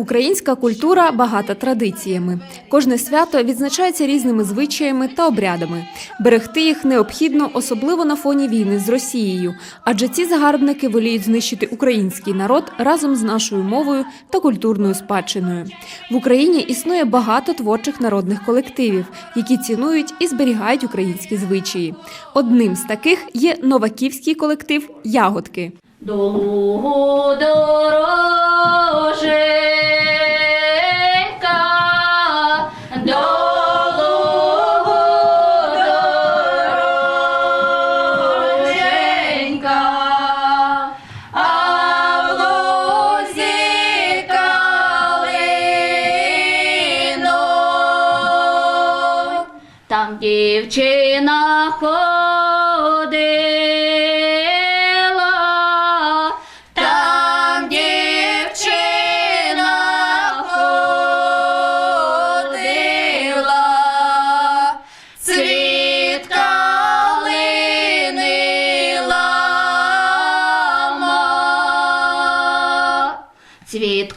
Українська культура багата традиціями. Кожне свято відзначається різними звичаями та обрядами. Берегти їх необхідно, особливо на фоні війни з Росією, адже ці загарбники воліють знищити український народ разом з нашою мовою та культурною спадщиною. В Україні існує багато творчих народних колективів, які цінують і зберігають українські звичаї. Одним з таких є новаківський колектив Ягодки. Довгу дороженька,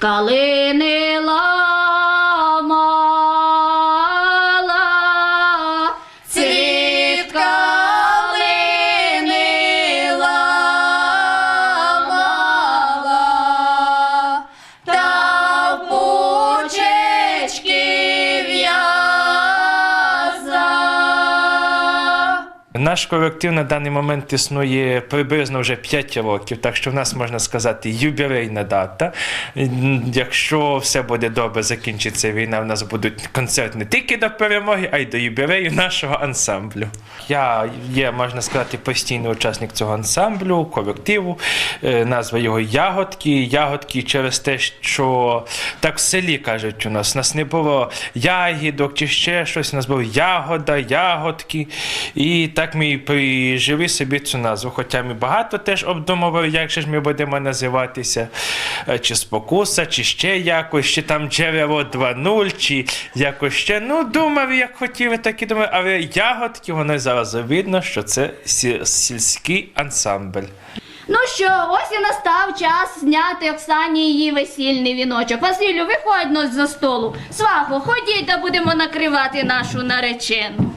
калини Наш колектив на даний момент існує приблизно вже 5 років, так що в нас можна сказати юбілейна дата. Якщо все буде добре, закінчиться війна, в нас будуть концерти не тільки до перемоги, а й до юбілею нашого ансамблю. Я є, можна сказати, постійний учасник цього ансамблю, колективу. Е, Назва його Ягодки. Ягодки через те, що так в селі кажуть у нас. У нас не було ягідок чи ще щось, у нас було ягода, ягодки. І так ми і прижили собі цю назву. Хоча ми багато теж обдумували, як же ж ми будемо називатися, Е, чи спокуса, чи ще якось, чи там джерело 2.0, чи якось ще. Ну, думав, як хотіли, так і думали, але ягодки, воно зараз видно, що це сільський ансамбль. Ну що, ось і настав час зняти Оксані її весільний віночок. Василю, виходь нас за столу. Свахо, ходіть, та будемо накривати нашу наречену.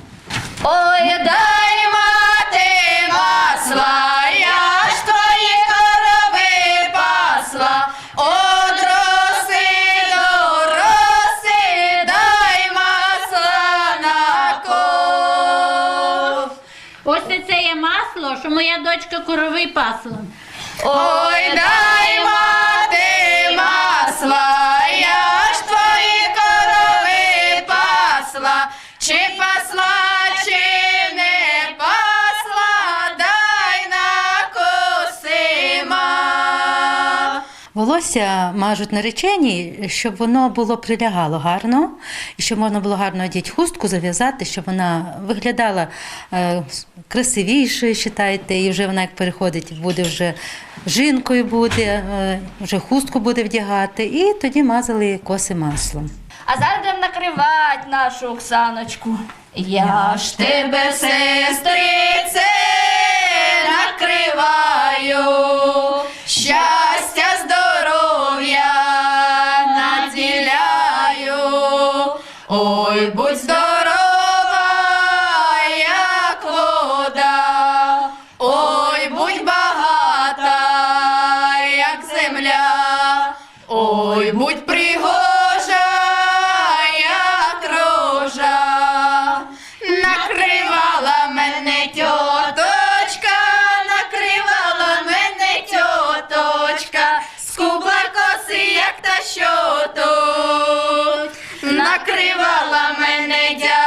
Ой, дай мати масла, я масло, що моя дочка корови пасла. Ой, дай мати масла, я ж твої корови пасла, чи Волосся мажуть наречені, щоб воно було прилягало гарно, і щоб можна було гарно одіти хустку, зав'язати, щоб вона виглядала е, красивішою, вважайте, і вже вона як переходить, буде вже жінкою буде, вже хустку буде вдягати, і тоді мазали коси маслом. А зараз будемо накривати нашу Оксаночку. Я ж тебе, сестрице, мене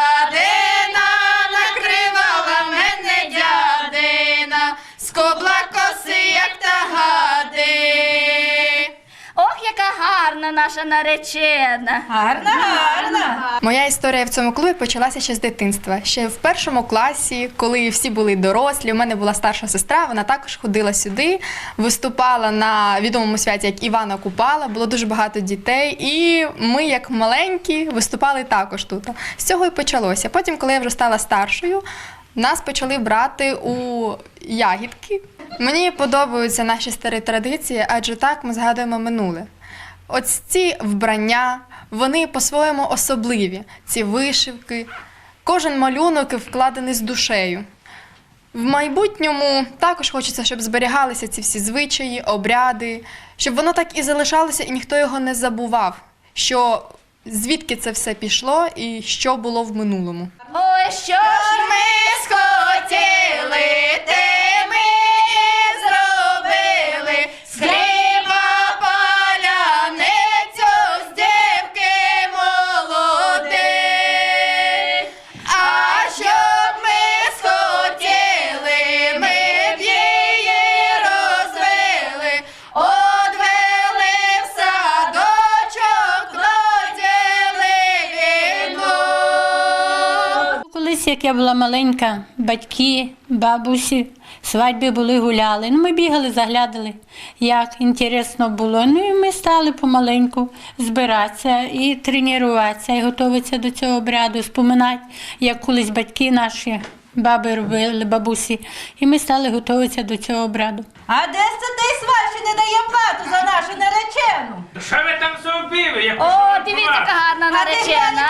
гарна наша наречена. Гарна, гарна. Моя історія в цьому клубі почалася ще з дитинства. Ще в першому класі, коли всі були дорослі, у мене була старша сестра, вона також ходила сюди, виступала на відомому святі як Івана Купала, було дуже багато дітей, і ми, як маленькі, виступали також тут. З цього і почалося. Потім, коли я вже стала старшою, нас почали брати у ягідки. Мені подобаються наші старі традиції, адже так ми згадуємо минуле. Ось ці вбрання, вони по-своєму особливі. Ці вишивки, кожен малюнок вкладений з душею. В майбутньому також хочеться, щоб зберігалися ці всі звичаї, обряди, щоб воно так і залишалося, і ніхто його не забував. Що звідки це все пішло і що було в минулому. Ой, що ж ми схотіли, те як я була маленька, батьки, бабусі, свадьби були, гуляли. Ну, ми бігали, заглядали, як інтересно було. Ну і ми стали помаленьку збиратися і тренуватися, і готуватися до цього обряду, споминати, як колись батьки наші, баби робили, бабусі. І ми стали готуватися до цього обряду. А де це той сват, не дає плату за нашу наречену? Що ви там зробили? О, дивіться, яка гарна наречена,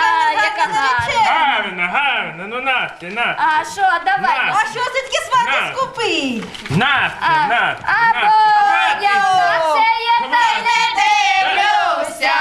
яка Гарно, гарно, ну нате, на. А що, давай. На. А що це таке свати На. скупий? Нате, А, нате, а нате. бо я на це я не дивлюся,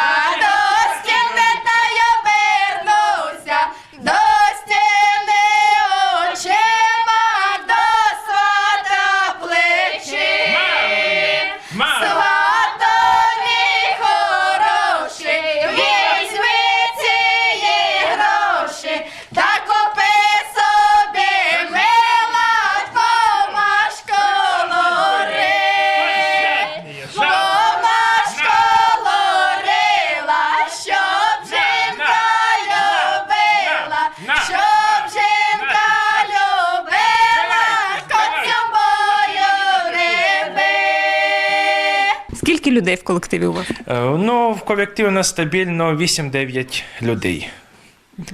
людей в колективі у вас? Е, Ну, в колективі у нас стабільно 8-9 людей.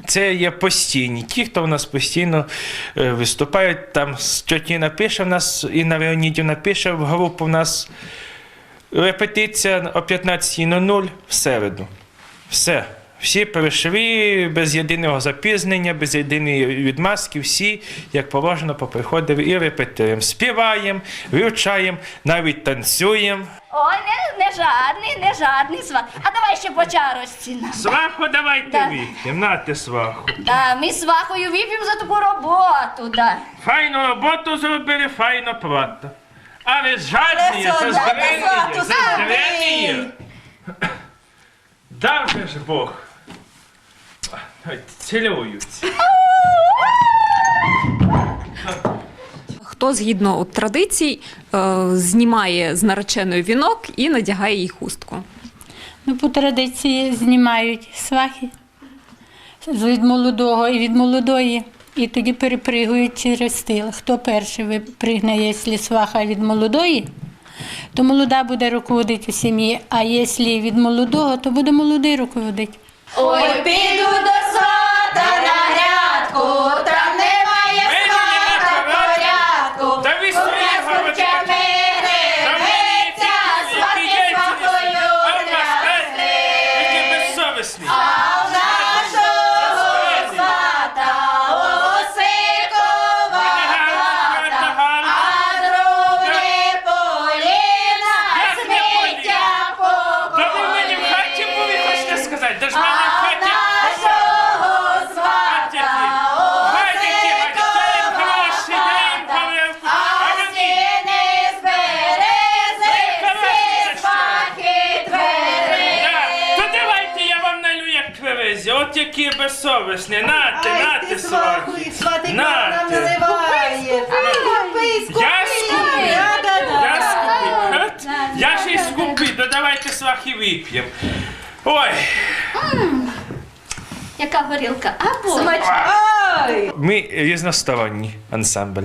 Це є постійні. Ті, хто в нас постійно е, виступають, там Тьотіна пише в нас, Інна Леонідівна пише в групу в нас репетиція о 15.00 в середу. Все. Всі прийшли без єдиного запізнення, без єдиної відмазки, всі, як положено, поприходили і репетуємо. Співаємо, вивчаємо, навіть танцюємо. Ой, не, не жадний, не жадний сват. А давай ще по чарочці нам. Сваху давайте Да. вип'ємо, нате сваху. Да, ми з Вахою вип'ємо за таку роботу, да. Файну роботу зробили, файно плата. Але жадні, Але це злату це здрені. Дав же ж Бог. Ой, Хто згідно от, традицій е, знімає з нареченої вінок і надягає їй хустку? Ну, по традиції знімають свахи від молодого і від молодої. І тоді перепригують через стил. Хто перший випригне, якщо сваха від молодої, то молода буде руководити у сім'ї, а якщо від молодого, то буде молодий руководити. Ой, піду до свата які безсовісні. Нате, нате, свахи. свати нам Нате. наливає. Скупий, скупий. Я скупий. Я скупий. От, Я ще й скупий, то давайте свахи вип'ємо. Ой, Яка горілка? А бо. Ой. ми різносторонній ансамбль.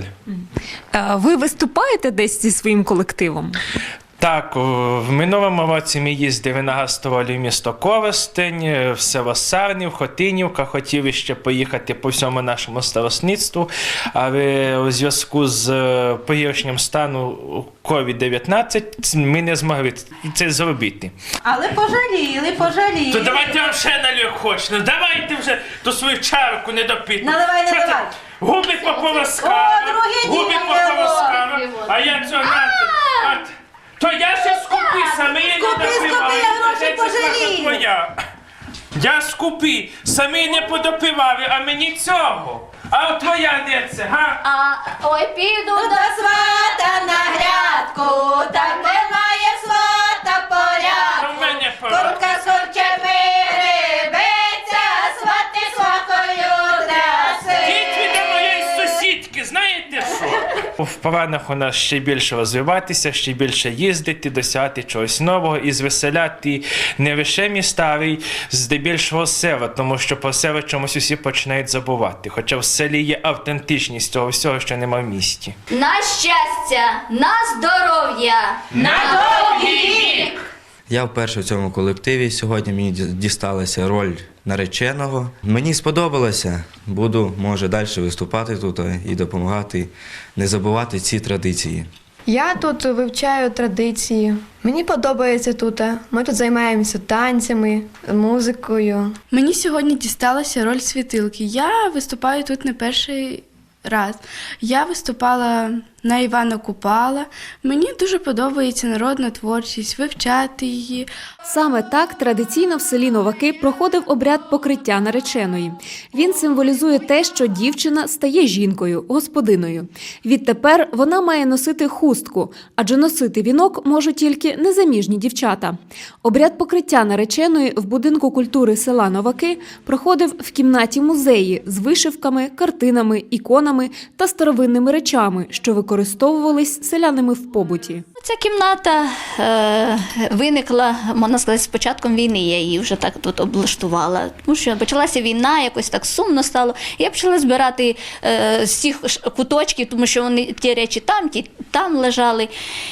Е, ви виступаєте десь зі своїм колективом? Так, в минулому році ми їздили на гастролі в місто Коростень, е, в село Сарнів, Хотинівка. Хотіли ще поїхати по всьому нашому старосництву, але у зв'язку з е, погіршенням стану COVID-19 ми не змогли це зробити. Але пожаліли, пожаліли. То давайте вам ще налю хоч. Ну давайте вже ту свою чарку не допити. Наливай, наливай. Губи пополоскали. О, друге Губи діло. пополоскали. А я цього То я ще скупи, самі не Скупи, допивав. скупи, а гроші Це свята твоя. Я скупи, самі не подопивали, а мені цього. А от твоя де це, га? А ой, піду До свата на грядку, там немає свата порядку. в мене пора. З корчами В планах у нас ще більше розвиватися, ще більше їздити, досягати чогось нового і звеселяти не лише містарий, здебільшого села, тому що про село чомусь усі починають забувати. Хоча в селі є автентичність того всього, що нема в місті. на щастя, на здоров'я, на довгий вік. Я вперше в цьому колективі. Сьогодні мені дісталася роль нареченого. Мені сподобалося. Буду, може, далі виступати тут е, і допомагати не забувати ці традиції. Я тут вивчаю традиції. Мені подобається тут. Ми тут займаємося танцями, музикою. Мені сьогодні дісталася роль світилки. Я виступаю тут не перший раз. Я виступала на Івана Купала. Мені дуже подобається народна творчість, вивчати її. Саме так традиційно в селі Новаки проходив обряд покриття нареченої. Він символізує те, що дівчина стає жінкою, господиною. Відтепер вона має носити хустку, адже носити вінок можуть тільки незаміжні дівчата. Обряд покриття нареченої в будинку культури села Новаки проходив в кімнаті музеї з вишивками, картинами, іконами та старовинними речами, що використовувались селянами в побуті. Ця кімната е, виникла, можна сказати, з початком війни. Я її вже так тут облаштувала. Тому що почалася війна, якось так сумно стало. Я почала збирати е, з цих куточків, тому що вони ті речі там, ті там лежали.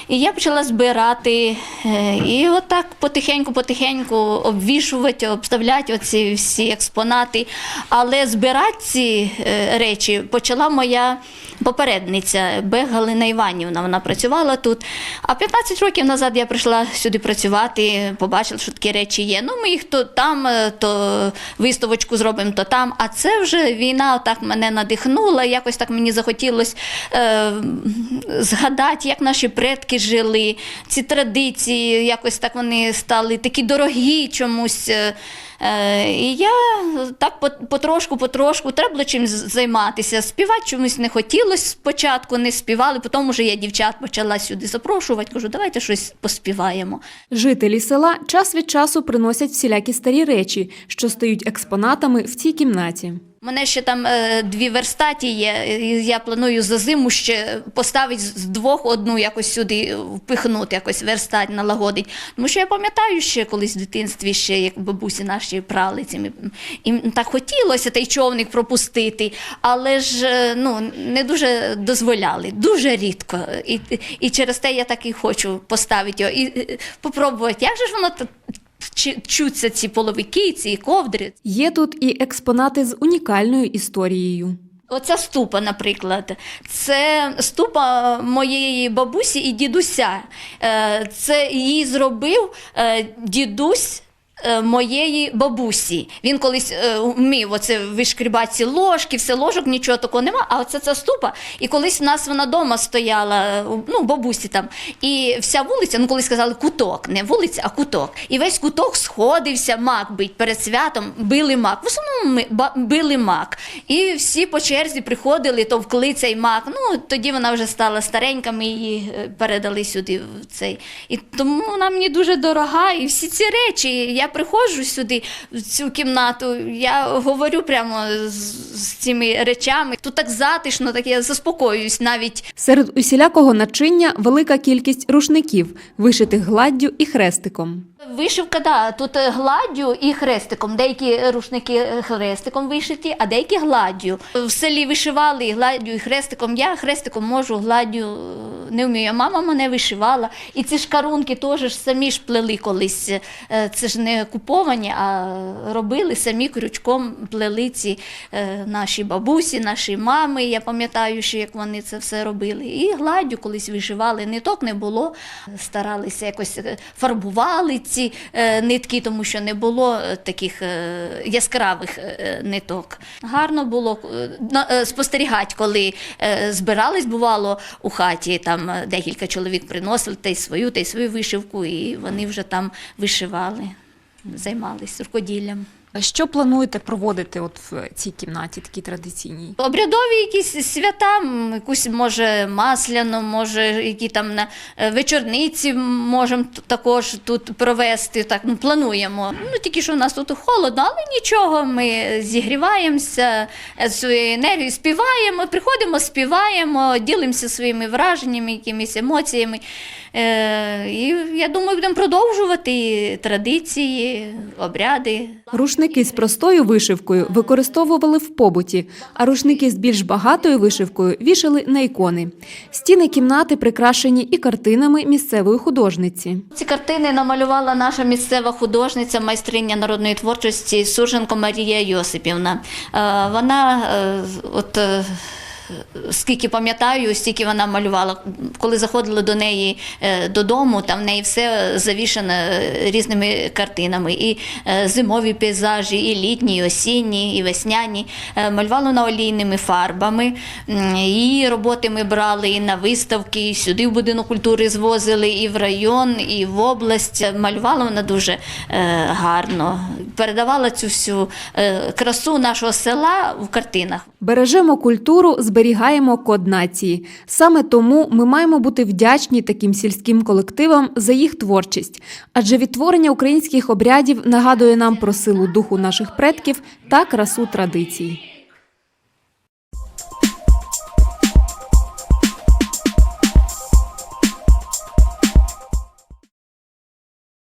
І я почала збирати. Е, і отак потихеньку-потихеньку обвішувати, обставляти оці всі експонати. Але збирати ці е, речі почала моя попередниця Бег Галина Іванівна. Вона працювала тут. А 15 років назад я прийшла сюди працювати, побачила, що такі речі є. Ну, ми їх то там, е, то виставочку зробимо, то там. А це вже війна так мене надихнула. Якось так мені захотілося е, згадати, як наші предки жили, ці традиції, якось так вони стали такі дорогі чомусь. е, і я так потрошку, потрошку треба було чимось займатися. Співати чомусь не хотілося спочатку, не співали, потім вже я дівчат почала сюди запрошувати. Кажу, давайте щось поспіваємо. Жителі села час від часу приносять всілякі старі речі, що стають експонатами в цій кімнаті. Мене ще там е, дві верстаті є. і Я планую за зиму ще поставити з двох одну якось сюди впихнути, якось верстать, налагодить. Тому що я пам'ятаю ще колись в дитинстві, ще як бабусі наші прали цими. Їм так хотілося той човник пропустити, але ж е, ну, не дуже дозволяли, дуже рідко. І, і через те я так і хочу поставити його і е, попробувати. Як же ж воно чуться ці половики, ці ковдри? Є тут і експонати з унікальною історією. Оця ступа, наприклад, це ступа моєї бабусі і дідуся. Е, Це її зробив е, дідусь. Е, Моєї бабусі. Він колись е, вмів оце вишкрібати ці ложки, все ложок, нічого такого нема. А оце ця ступа. І колись в нас вона вдома стояла, е, ну, бабусі там. І вся вулиця, ну колись сказали куток, не вулиця, а куток. І весь куток сходився мак бить перед святом, били мак. В основному ми били мак. І всі по черзі приходили, товкли цей мак. Ну тоді вона вже стала старенька, ми її передали сюди в цей. І тому вона мені дуже дорога. І всі ці речі. Я приходжу сюди, в цю кімнату, я говорю прямо з, з цими речами. Тут так затишно, так я заспокоююсь навіть. Серед усілякого начиння велика кількість рушників, вишитих гладдю і хрестиком. Вишивка, да, тут е, гладдю і хрестиком. Деякі рушники е, хрестиком вишиті, а деякі гладдю. В селі вишивали гладдю, і хрестиком. Я хрестиком можу, гладдю е, не вмію. Мама мене вишивала. І ці шкарунки теж ж самі ж плели колись. Це ж не куповані, а робили самі крючком плели ці наші бабусі, наші мами. Я пам'ятаю, що як вони це все робили. І гладдю колись вишивали. Ниток не було. Старалися якось е, фарбували ці е, нитки, тому що не було е, таких яскравих ниток. Гарно було спостерігати, коли збирались, бувало у хаті. Там декілька чоловік приносили та й свою, та й свою вишивку, і вони вже там вишивали, займалися рукоділлям. Що плануєте проводити от в цій кімнаті, такій традиційній? Обрядові якісь свята, якусь може масляну, може які там на е, вечорниці можемо також тут провести. Так ну плануємо. Ну тільки що в нас тут холодно, але нічого. Ми зігріваємося е, своєю енергією, співаємо, приходимо, співаємо, ділимося своїми враженнями, якимись емоціями. Е, І я думаю, будемо продовжувати традиції, обряди. Рушники з простою вишивкою використовували в побуті, а рушники з більш багатою вишивкою вішали на ікони. Стіни кімнати прикрашені і картинами місцевої художниці. Ці картини намалювала наша місцева художниця, майстриня народної творчості Суженко Марія Йосипівна. Е, Вона е, от. Скільки пам'ятаю, стільки вона малювала. Коли заходили до неї е, додому, там в неї все завішане різними картинами. І е, зимові пейзажі, і літні, і осінні, і весняні. Е, Малювала вона олійними фарбами. Її роботи ми брали і на виставки, і сюди в будинок культури звозили, і в район, і в область. Малювала вона дуже гарно. Передавала цю всю красу нашого села в картинах. Бережемо культуру, зберігаємо код нації. Саме тому ми маємо бути вдячні таким сільським колективам за їх творчість, адже відтворення українських обрядів нагадує нам про силу духу наших предків та красу традицій.